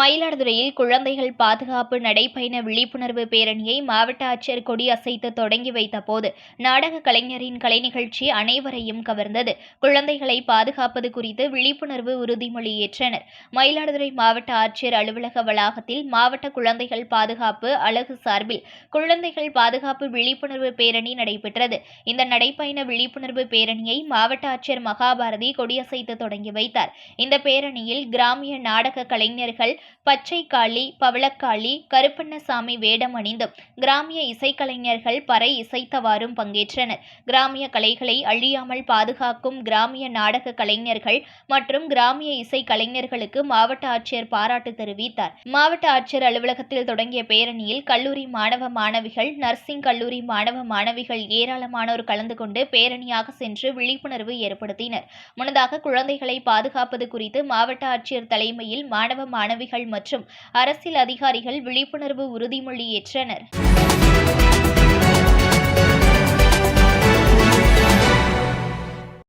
மயிலாடுதுறையில் குழந்தைகள் பாதுகாப்பு நடைப்பயண விழிப்புணர்வு பேரணியை மாவட்ட ஆட்சியர் கொடி அசைத்து தொடங்கி வைத்த போது நாடக கலைஞரின் கலை நிகழ்ச்சி அனைவரையும் கவர்ந்தது. குழந்தைகளை பாதுகாப்பது குறித்து விழிப்புணர்வு உறுதிமொழி ஏற்றனர். மயிலாடுதுறை மாவட்ட ஆட்சியர் அலுவலக வளாகத்தில் மாவட்ட குழந்தைகள் பாதுகாப்பு அழகு சார்பில் குழந்தைகள் பாதுகாப்பு விழிப்புணர்வு பேரணி நடைபெற்றது. இந்த நடைப்பயண விழிப்புணர்வு பேரணியை மாவட்ட ஆட்சியர் மகாபாரதி கொடியசைத்து தொடங்கி வைத்தார். இந்த பேரணியில் கிராமிய நாடக கலைஞர்கள் பச்சை காளி பவளக்காளி கருப்பண்ணசாமி வேடம் அணிந்தும் கிராமிய இசைக்கலைஞர்கள் பறை இசைத்தவாறும் பங்கேற்றனர். கிராமிய கலைகளை அழியாமல் பாதுகாக்கும் கிராமிய நாடக கலைஞர்கள் மற்றும் கிராமிய இசை கலைஞர்களுக்கு மாவட்ட ஆட்சியர் பாராட்டு தெரிவித்தார். மாவட்ட ஆட்சியர் அலுவலகத்தில் தொடங்கிய பேரணியில் கல்லூரி மாணவ மாணவிகள் நர்சிங் கல்லூரி மாணவ மாணவிகள் ஏராளமானோர் கலந்து கொண்டு பேரணியாக சென்று விழிப்புணர்வு ஏற்படுத்தினர். முன்னதாக குழந்தைகளை பாதுகாப்பது குறித்து மாவட்ட ஆட்சியர் தலைமையில் மாணவ மாணவிகள் மற்றும் அரசியல் அதிகாரிகள் விழிப்புணர்வு உறுதிமொழி ஏற்றனர்.